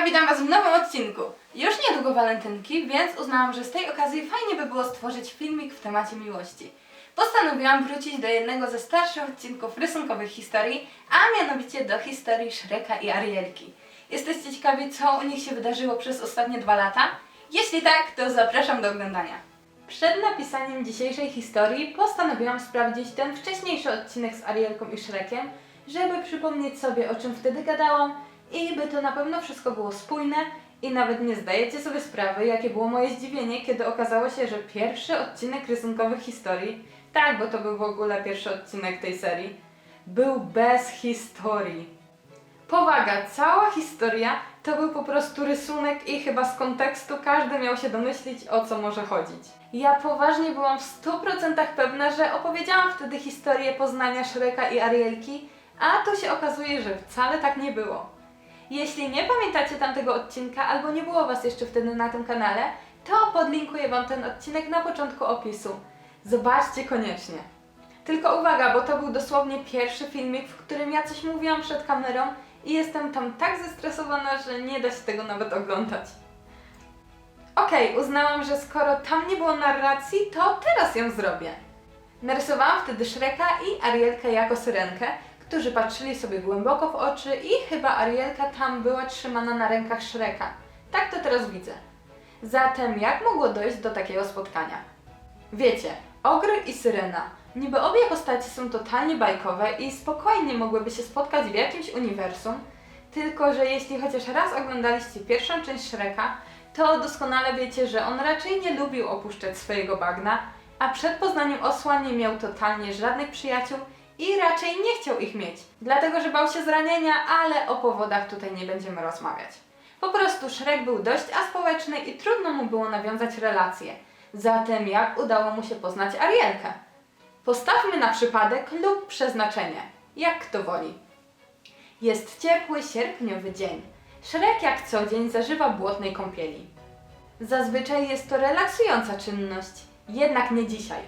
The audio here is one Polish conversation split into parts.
Witam Was w nowym odcinku. Już niedługo walentynki, więc uznałam, że z tej okazji fajnie by było stworzyć filmik w temacie miłości. Postanowiłam wrócić do jednego ze starszych odcinków rysunkowych historii, a mianowicie do historii Shreka i Arielki. Jesteście ciekawi, co u nich się wydarzyło przez ostatnie dwa lata? Jeśli tak, to zapraszam do oglądania. Przed napisaniem dzisiejszej historii postanowiłam sprawdzić ten wcześniejszy odcinek z Arielką i Shrekiem, żeby przypomnieć sobie o czym wtedy gadałam i by to na pewno wszystko było spójne i nawet nie zdajecie sobie sprawy, jakie było moje zdziwienie, kiedy okazało się, że pierwszy odcinek rysunkowych historii, tak, bo to był w ogóle pierwszy odcinek tej serii, był bez historii. Powaga, cała historia to był po prostu rysunek i chyba z kontekstu każdy miał się domyślić o co może chodzić. Ja poważnie byłam w 100% pewna, że opowiedziałam wtedy historię poznania Shreka i Arielki, a to się okazuje, że wcale tak nie było. Jeśli nie pamiętacie tamtego odcinka albo nie było Was jeszcze wtedy na tym kanale, to podlinkuję Wam ten odcinek na początku opisu. Zobaczcie koniecznie. Tylko uwaga, bo to był dosłownie pierwszy filmik, w którym ja coś mówiłam przed kamerą i jestem tam tak zestresowana, że nie da się tego nawet oglądać. Okej, uznałam, że skoro tam nie było narracji, to teraz ją zrobię. Narysowałam wtedy Shreka i Arielkę jako syrenkę, którzy patrzyli sobie głęboko w oczy i chyba Arielka tam była trzymana na rękach Shreka. Tak to teraz widzę. Zatem jak mogło dojść do takiego spotkania? Wiecie, Ogr i Syrena. Niby obie postacie są totalnie bajkowe i spokojnie mogłyby się spotkać w jakimś uniwersum, tylko że jeśli chociaż raz oglądaliście pierwszą część Shreka, to doskonale wiecie, że on raczej nie lubił opuszczać swojego bagna, a przed poznaniem osła nie miał totalnie żadnych przyjaciół i raczej nie chciał ich mieć, dlatego że bał się zranienia, ale o powodach tutaj nie będziemy rozmawiać. Po prostu Shrek był dość aspołeczny i trudno mu było nawiązać relacje. Zatem jak udało mu się poznać Arielkę? Postawmy na przypadek lub przeznaczenie, jak kto woli. Jest ciepły, sierpniowy dzień. Shrek jak co dzień zażywa błotnej kąpieli. Zazwyczaj jest to relaksująca czynność, jednak nie dzisiaj.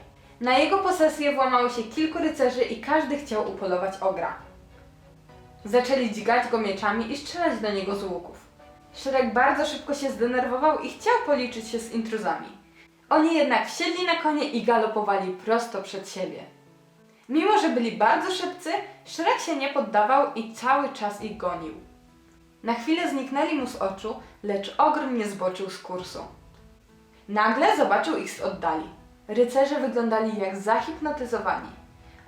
Na jego posesję włamało się kilku rycerzy i każdy chciał upolować ogra. Zaczęli dźgać go mieczami i strzelać do niego z łuków. Shrek bardzo szybko się zdenerwował i chciał policzyć się z intruzami. Oni jednak wsiedli na konie i galopowali prosto przed siebie. Mimo, że byli bardzo szybcy, Shrek się nie poddawał i cały czas ich gonił. Na chwilę zniknęli mu z oczu, lecz ogr nie zboczył z kursu. Nagle zobaczył ich z oddali. Rycerze wyglądali jak zahipnotyzowani.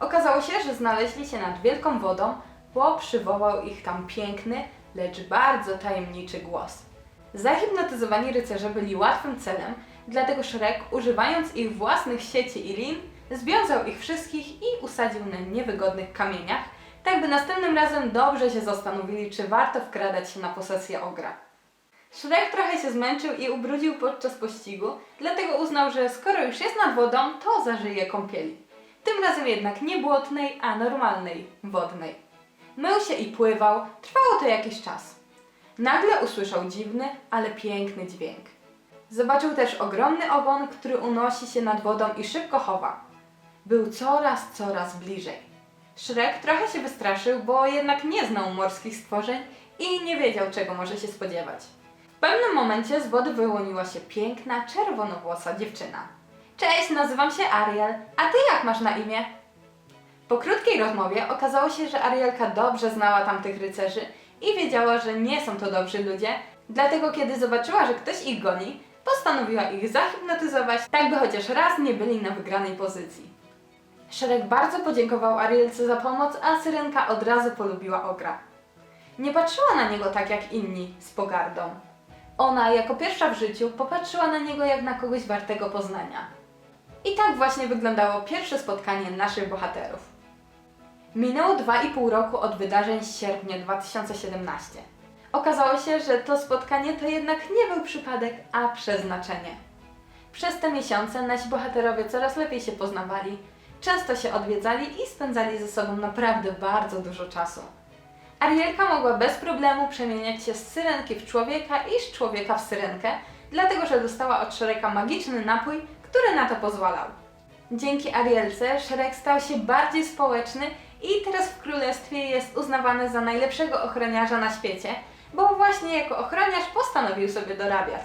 Okazało się, że znaleźli się nad wielką wodą, bo przywołał ich tam piękny, lecz bardzo tajemniczy głos. Zahipnotyzowani rycerze byli łatwym celem, dlatego Shrek, używając ich własnych sieci i lin, związał ich wszystkich i usadził na niewygodnych kamieniach, tak by następnym razem dobrze się zastanowili, czy warto wkradać się na posesję ogra. Shrek trochę się zmęczył i ubrudził podczas pościgu, dlatego uznał, że skoro już jest nad wodą, to zażyje kąpieli. Tym razem jednak nie błotnej, a normalnej, wodnej. Mył się i pływał, trwało to jakiś czas. Nagle usłyszał dziwny, ale piękny dźwięk. Zobaczył też ogromny ogon, który unosi się nad wodą i szybko chowa. Był coraz, coraz bliżej. Shrek trochę się wystraszył, bo jednak nie znał morskich stworzeń i nie wiedział, czego może się spodziewać. Pewnym momencie z wody wyłoniła się piękna, czerwonowłosa dziewczyna. Cześć, nazywam się Ariel, a ty jak masz na imię? Po krótkiej rozmowie okazało się, że Arielka dobrze znała tamtych rycerzy i wiedziała, że nie są to dobrzy ludzie, dlatego kiedy zobaczyła, że ktoś ich goni, postanowiła ich zahipnotyzować, tak by chociaż raz nie byli na wygranej pozycji. Szereg bardzo podziękował Arielce za pomoc, a Syrenka od razu polubiła ogra. Nie patrzyła na niego tak jak inni, z pogardą. Ona, jako pierwsza w życiu, popatrzyła na niego jak na kogoś wartego poznania. I tak właśnie wyglądało pierwsze spotkanie naszych bohaterów. Minęło 2,5 roku od wydarzeń z sierpnia 2017. Okazało się, że to spotkanie to jednak nie był przypadek, a przeznaczenie. Przez te miesiące nasi bohaterowie coraz lepiej się poznawali, często się odwiedzali i spędzali ze sobą naprawdę bardzo dużo czasu. Arielka mogła bez problemu przemieniać się z syrenki w człowieka i z człowieka w syrenkę, dlatego że dostała od Szereka magiczny napój, który na to pozwalał. Dzięki Arielce Szerek stał się bardziej społeczny i teraz w królestwie jest uznawany za najlepszego ochroniarza na świecie, bo właśnie jako ochroniarz postanowił sobie dorabiać.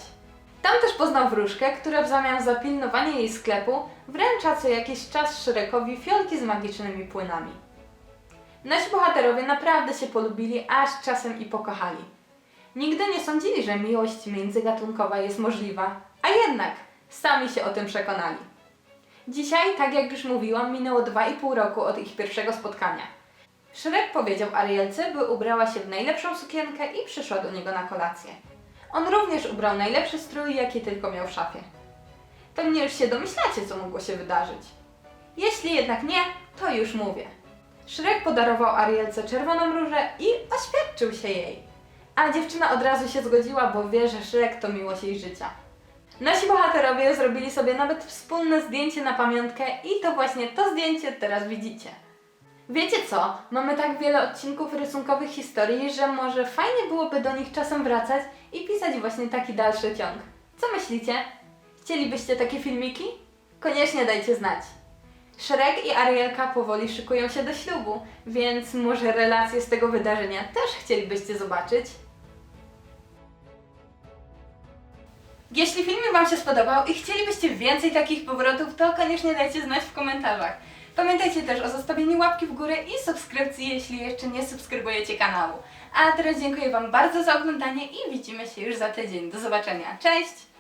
Tam też poznał wróżkę, która w zamian za pilnowanie jej sklepu wręcza co jakiś czas Shrekowi fiolki z magicznymi płynami. Nasi bohaterowie naprawdę się polubili, aż czasem i pokochali. Nigdy nie sądzili, że miłość międzygatunkowa jest możliwa, a jednak sami się o tym przekonali. Dzisiaj, tak jak już mówiłam, minęło 2,5 roku od ich pierwszego spotkania. Shrek powiedział Arielce, by ubrała się w najlepszą sukienkę i przyszła do niego na kolację. On również ubrał najlepszy strój, jaki tylko miał w szafie. Pewnie już się domyślacie, co mogło się wydarzyć. Jeśli jednak nie, to już mówię. Shrek podarował Arielce czerwoną różę i oświadczył się jej. A dziewczyna od razu się zgodziła, bo wie, że Shrek to miłość jej życia. Nasi bohaterowie zrobili sobie nawet wspólne zdjęcie na pamiątkę i to właśnie to zdjęcie teraz widzicie. Wiecie co? Mamy tak wiele odcinków rysunkowych historii, że może fajnie byłoby do nich czasem wracać i pisać właśnie taki dalszy ciąg. Co myślicie? Chcielibyście takie filmiki? Koniecznie dajcie znać. Shrek i Arielka powoli szykują się do ślubu, więc może relacje z tego wydarzenia też chcielibyście zobaczyć? Jeśli filmik Wam się spodobał i chcielibyście więcej takich powrotów, to koniecznie dajcie znać w komentarzach. Pamiętajcie też o zostawieniu łapki w górę i subskrypcji, jeśli jeszcze nie subskrybujecie kanału. A teraz dziękuję Wam bardzo za oglądanie i widzimy się już za tydzień. Do zobaczenia. Cześć!